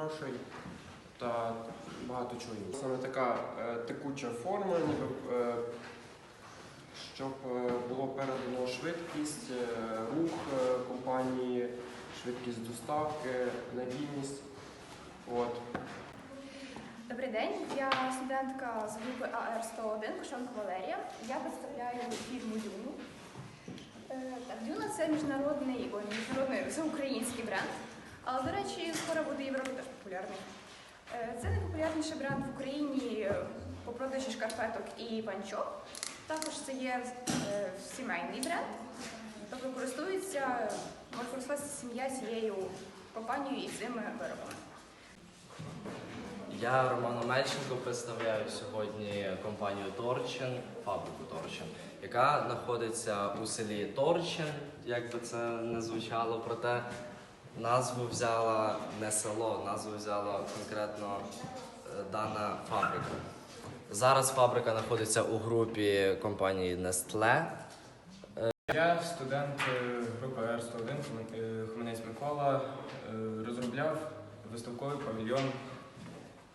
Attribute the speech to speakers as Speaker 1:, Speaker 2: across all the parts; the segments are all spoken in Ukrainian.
Speaker 1: грошей та багато чого. Саме така е, текуча форма, ніби, е, щоб е, було передано швидкість, рух компанії, швидкість доставки, надійність. От.
Speaker 2: Добрий день, я студентка з групи АР-101 Кошенко Валерія. Я представляю фірму Дюну. Так, Дюна це міжнародний, не міжнародний, це український бренд. Але, до речі, скоро буде теж популярний. Е, Це найпопулярніший бренд в Україні е, по продажі шкарпеток і панчок. Також це є е, сімейний бренд. Тобто користується, може сім'я цією компанією і цими виробами.
Speaker 3: Я Роман Омельченко представляю сьогодні компанію Торчин, фабрику Торчин, яка знаходиться у селі Торчин, як би це не звучало, проте назву взяла не село, назву взяла конкретно е, дана фабрика. Зараз фабрика знаходиться у групі компанії Nestle.
Speaker 4: Я студент е, групи Р101 е, Хмельницький Микола, е, розробляв виставковий павільйон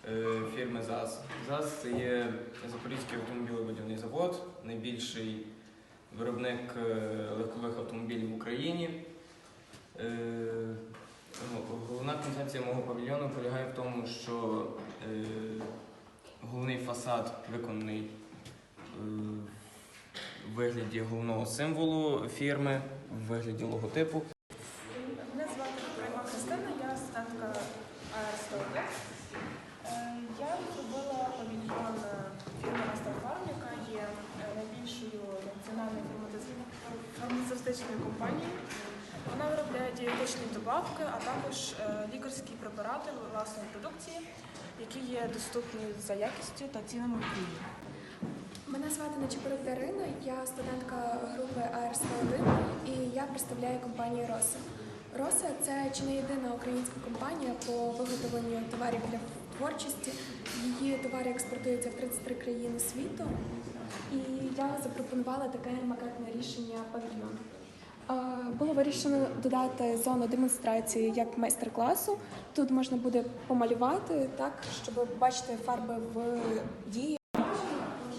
Speaker 4: е, фірми ЗАЗ. ЗАЗ це є Запорізький автомобілевидільний завод, найбільший виробник е, легкових автомобілів в Україні. Ну, Головна концепція мого павільйону полягає в тому, що е, головний фасад виконаний е, в вигляді головного символу фірми, в вигляді логотипу.
Speaker 5: Мене звати Прийма Христина, я студентка АР-101. Е, Я зробила павільйон е, фірми Астарфарм, яка є е, найбільшою національною фармацевтичною- фармацевтичною компанією. Вона виробляє дієтичні добавки, а також е, лікарські препарати власної продукції, які є доступні за якістю та цінами в
Speaker 6: Мене звати Нечепорук Дарина, я студентка групи АР-101 і я представляю компанію Роса. Роса це чи не єдина українська компанія по виготовленню товарів для творчості. Її товари експортуються в 33 країни світу. І я запропонувала таке макетне рішення павільйону. Було вирішено додати зону демонстрації як майстер-класу. Тут можна буде помалювати так, щоб бачити фарби в дії.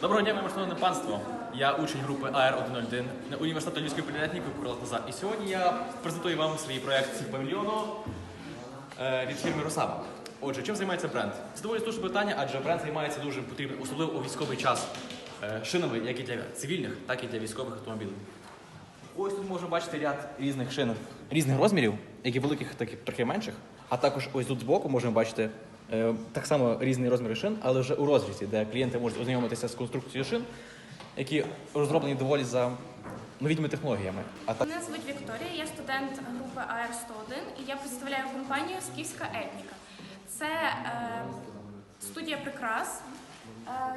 Speaker 7: Доброго дня, моє шановне панство. Я учень групи АР-101 на університету Львівської політехніки Курила І сьогодні я презентую вам свій проект з павільйону е, від фірми Росава. Отже, чим займається бренд? Це доволі слушне питання, адже бренд займається дуже потрібним, особливо у військовий час, е, шинами, як і для цивільних, так і для військових автомобілів. Ось тут можна бачити ряд різних шин різних розмірів, як і великих, так і трохи менших. А також ось тут збоку можемо бачити е, так само різні розміри шин, але вже у розрізі, де клієнти можуть ознайомитися з конструкцією шин, які розроблені доволі за новітніми технологіями. А так
Speaker 2: Мене звуть Вікторія, я студент групи АР-101 і я представляю компанію Скіфська етніка. Це е, студія прикрас,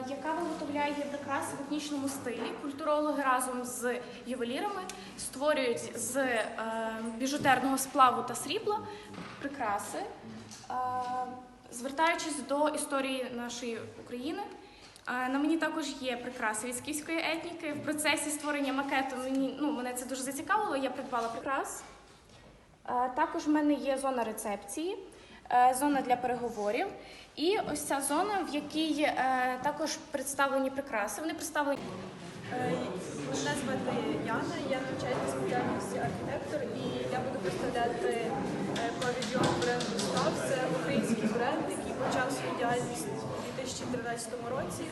Speaker 2: яка виготовляє прикраси в етнічному стилі. Культурологи разом з ювелірами створюють з е, біжутерного сплаву та срібла прикраси, е, звертаючись до історії нашої України. Е, На мені також є прикраси від скіфської етніки. В процесі створення макету мені ну мене це дуже зацікавило. Я придбала прикрас. Е, Також в мене є зона рецепції, е, зона для переговорів. І ось ця зона, в якій е, також представлені прикраси. Вони представлені.
Speaker 5: Е, Мене звати Яна, я навчаюся на спеціальності архітектор і я буду представляти е, павільйон бренду Став. Це український бренд, який почав свою діяльність у 2013 році.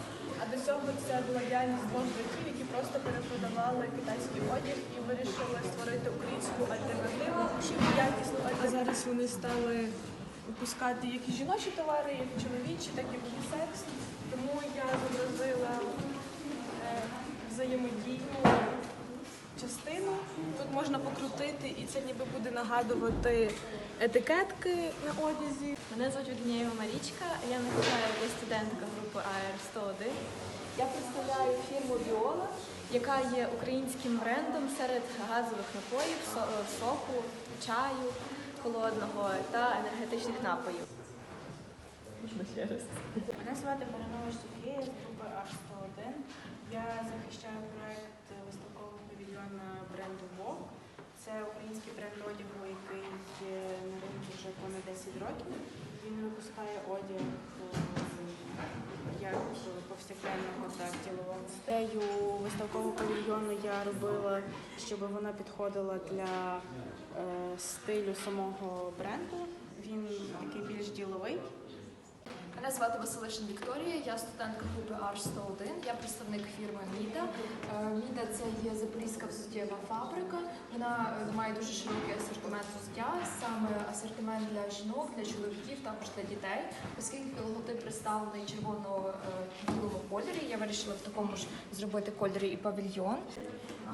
Speaker 5: А до цього це була діяльність двох братів, які просто перепродавали китайський одяг і вирішили створити українську альтернативу, якісну альтернативу. А зараз вони стали випускати як і жіночі товари, як і чоловічі, так і унісекс. Тому я зобразила е, взаємодійну частину. Тут можна покрутити, і це ніби буде нагадувати етикетки на одязі.
Speaker 8: Мене звуть Воднієва Марічка, я навчаю я студентка групи АР 101.
Speaker 9: Я представляю фірму Віола, яка є українським брендом серед газових напоїв, соку, чаю холодного та енергетичних напоїв.
Speaker 5: Мене звати Баранович Софія з групи H101. Я захищаю проект виставкового павільйона бренду Вог. Це український бренд одягу, який на ринку вже понад 10 років. Він випускає одяг е, як повсякденного, так ділового. Ідею виставкового павільйону я робила, щоб вона підходила для е, стилю самого бренду. Він такий більш діловий.
Speaker 10: Мене звати Василишин Вікторія, я студентка групи Ар-101, я представник фірми Міда. Е, Міда це є запорізька взуттєва фабрика. Вона е, має дуже широкий асортимент взуття, саме асортимент для жінок, для чоловіків, також для дітей. Оскільки логотип представлений червоно-білому кольорі, я вирішила в такому ж зробити кольорі і павільйон.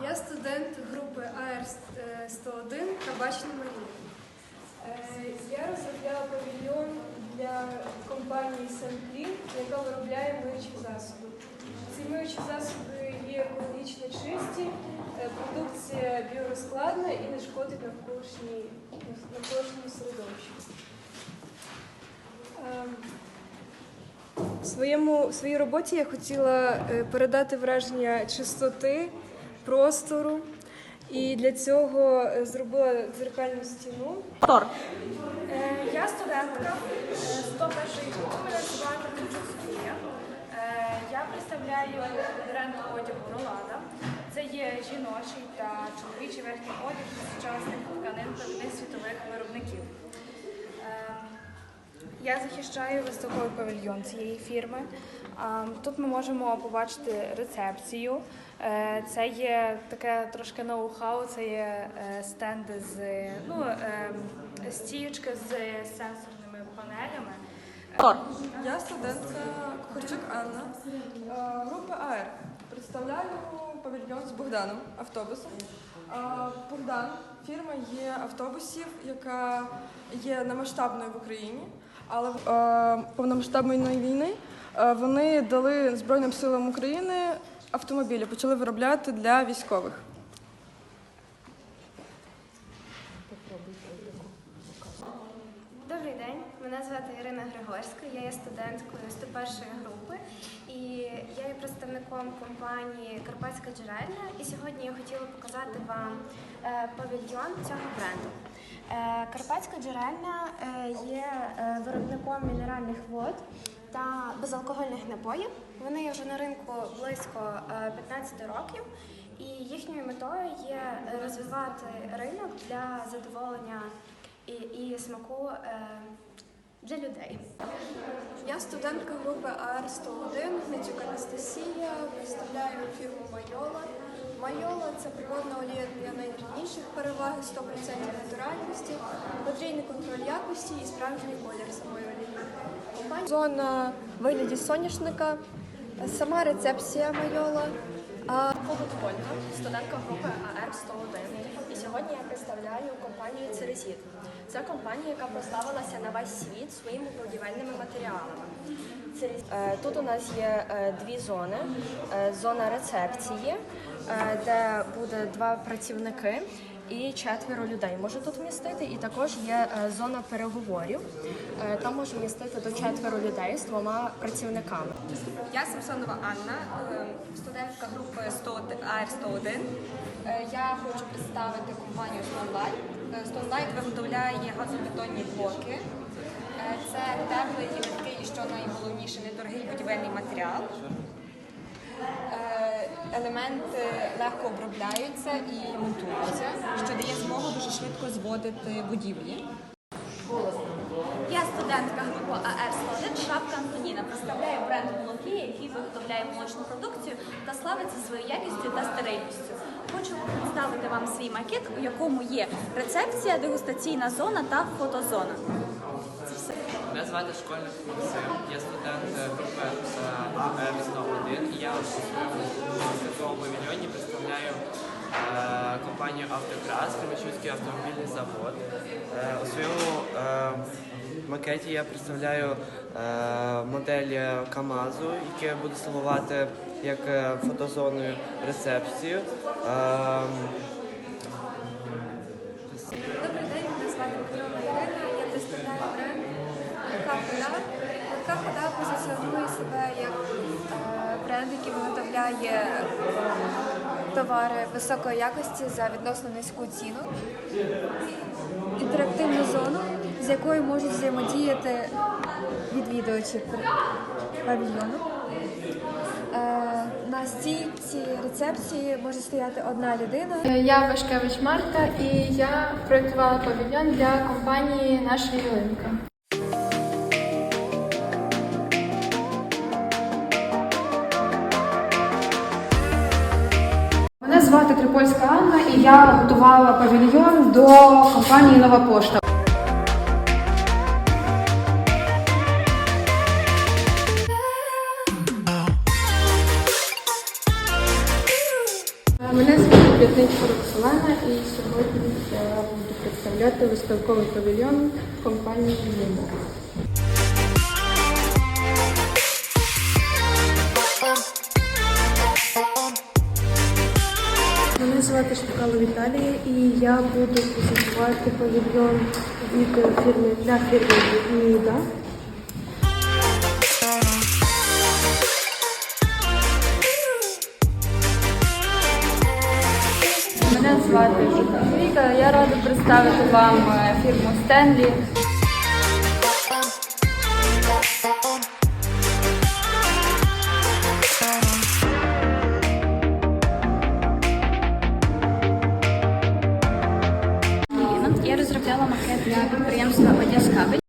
Speaker 11: Я студент групи АР-101 Табачна Марія. Е, Я розробляла павільйон для компанії Санклін, яка виробляє миючі засоби. Ці миючі засоби є екологічно чисті, е, продукція біорозкладна і не шкодить навколишньому середовищу. Ем, В своєму в своїй роботі я хотіла е, передати враження чистоти, простору. І для цього е, зробила дзеркальну стіну.
Speaker 2: Е, Я студентка е, 101 групи, мене звати Ключук Софія. Я представляю бренд одягу Ролада. Це є жіночий та чоловічий верхній одяг сучасних тканин провідних світових виробників. Е, Я захищаю виставковий павільйон цієї фірми. А, Тут ми можемо побачити рецепцію. Е, Це є таке трошки ноу-хау, це є е, стенди з ну, е, стіючки з сенсорними панелями.
Speaker 12: Я студентка Кухарчук Анна, групи АР. Представляю павільйон з Богданом автобусом. Богдан фірма є автобусів, яка є немасштабною в Україні, але в повномасштабної війни вони дали Збройним силам України автомобілі, почали виробляти для військових.
Speaker 13: Добрий день, мене звати Ірина Григорська, я є студенткою 101 групи і я є представником компанії Карпатська джерельна. І сьогодні я хотіла показати вам е, павільйон цього бренду. Е, Карпатська джерельна е, є виробником мінеральних вод та безалкогольних напоїв. Вони є вже на ринку близько е, 15 років. І їхньою метою є розвивати ринок для задоволення і, і смаку е, для людей.
Speaker 11: Я студентка групи АР-101, Гнатюк Анастасія, представляю фірму Майола. Майола це природна олія для найдрібніших переваги 100% натуральності, потрійний контроль якості і справжній колір самої Зона в вигляді соняшника, сама рецепція Майола.
Speaker 10: Побут Ольга, студентка групи АР-101. І сьогодні я представляю компанію Церезіт. Це компанія, яка прославилася на весь світ своїми будівельними матеріалами. Е, Тут у нас є е, дві зони: Е, зона рецепції, де буде два працівники. І четверо людей може тут вмістити, і також є е, зона переговорів. Е, Там може вмістити до четверо людей з двома працівниками.
Speaker 14: Я Самсонова Анна, е, студентка групи 100 АР-101. Е, Я хочу представити компанію Stonelight. Stonelight виготовляє газобетонні блоки. Це теплий і легкий, і що найголовніше, недорогий будівельний матеріал. Е, Елементи легко обробляються і монтуються, що дає змогу дуже швидко зводити будівлі.
Speaker 2: Я студентка групи АР-101 Шапка Антоніна. Представляю бренд Молокія, який виготовляє молочну продукцію та славиться своєю якістю та стерильністю. Хочу представити вам свій макет, у якому є рецепція, дегустаційна зона та фотозона.
Speaker 15: Мене звати Школьник Максим, я студент е, групи АР-101 і я у своєму святому павільйоні представляю е, компанію Автокрас, Кременчуцький автомобільний завод. Е, У своєму е, макеті я представляю е, модель КАМАЗу, яке буде слугувати як е, фотозоною рецепцію. Е,
Speaker 10: Добрий день, мене звати Петрова Ірина. Я представляю бренд хода. Легка хода позиціонує себе як бренд, який виготовляє товари високої якості за відносно низьку ціну. Інтерактивну зону, з якою можуть взаємодіяти відвідувачі павільйону. Е, На стійці рецепції може стояти одна людина.
Speaker 16: Я Вашкевич Марта і я проєктувала павільйон для компанії Наша ялинка. Звати Трипольська Анна і я готувала павільйон до компанії Нова Пошта. Мене звати П'ятничко Роксолана і сьогодні я буду представляти виставковий павільйон компанії Лімо. Звати Шпакало Віталія і я буду презентувати павільйон від фірми для фірми Ніда. Мене звати Жука Я рада представити вам е, фірму Стенлі.
Speaker 17: Я розробляла макет для підприємства Одяскабель.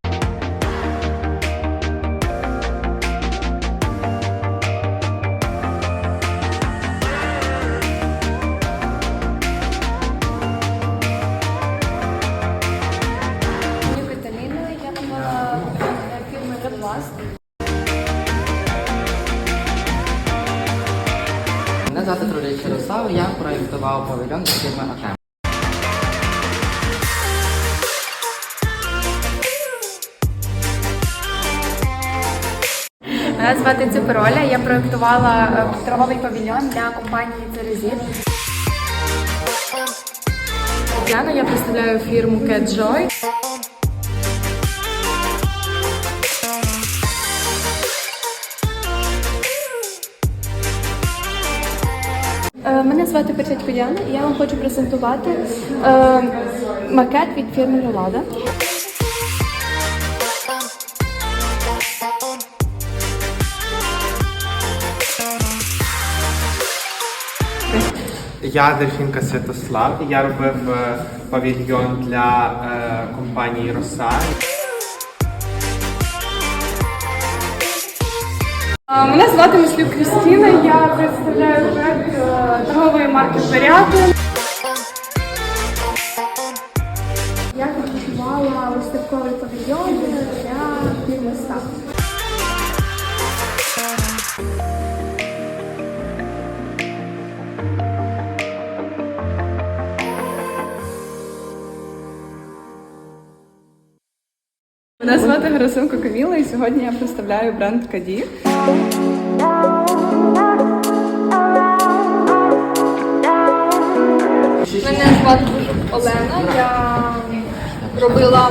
Speaker 18: Мене звати
Speaker 16: Ципероля. Я проєктувала е, торговий павільйон для компанії Церезіт. Я представляю фірму CatJoy. Е, Мене звати Перчатько Яна і я вам хочу презентувати е, макет від фірми Ролада.
Speaker 19: Я Дельфінка Святослав. Я робив е, павільйон для е, компанії Роса.
Speaker 16: Мене звати Мислюк Крістіна, я представляю проект е, торгової марки Порядок. Я підготувала виставковий павільйон для фірми Мене Каміла і сьогодні я представляю бренд Каді.
Speaker 20: Мене звати Олена. Я робила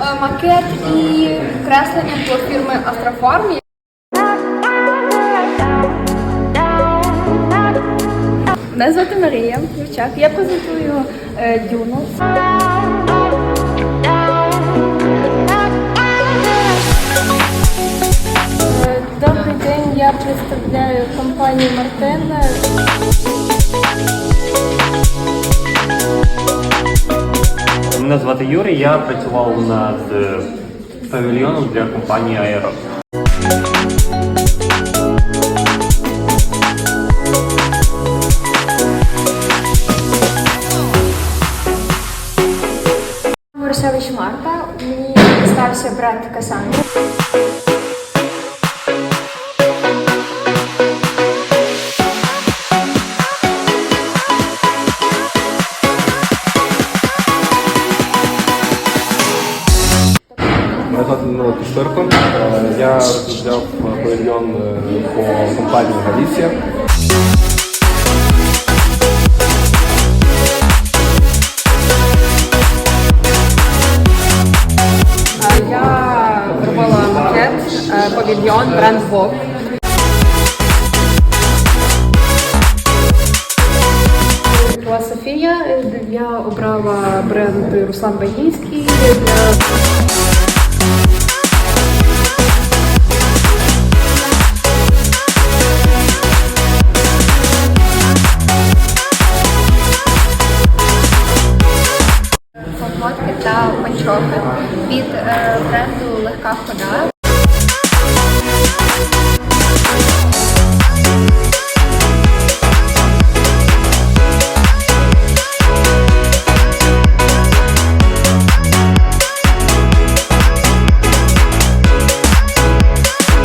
Speaker 20: е, макет і креслення для фірми Астрофарм.
Speaker 16: Мене звати Марія Юрчак. Я презентую е, Дюну. Добрий день, я представляю компанію Мартена.
Speaker 21: Мене звати Юрій, я працював над е, павільйоном для компанії Аеро.
Speaker 16: Марта. Мені стався бренд Касандра.
Speaker 22: Данило Куштерко. Е, Я розробляв павільйон е, по компанії Галісія.
Speaker 10: Я зробила макет павільйон бренд.
Speaker 13: Була Софія. Я обрала бренд Руслан Багінський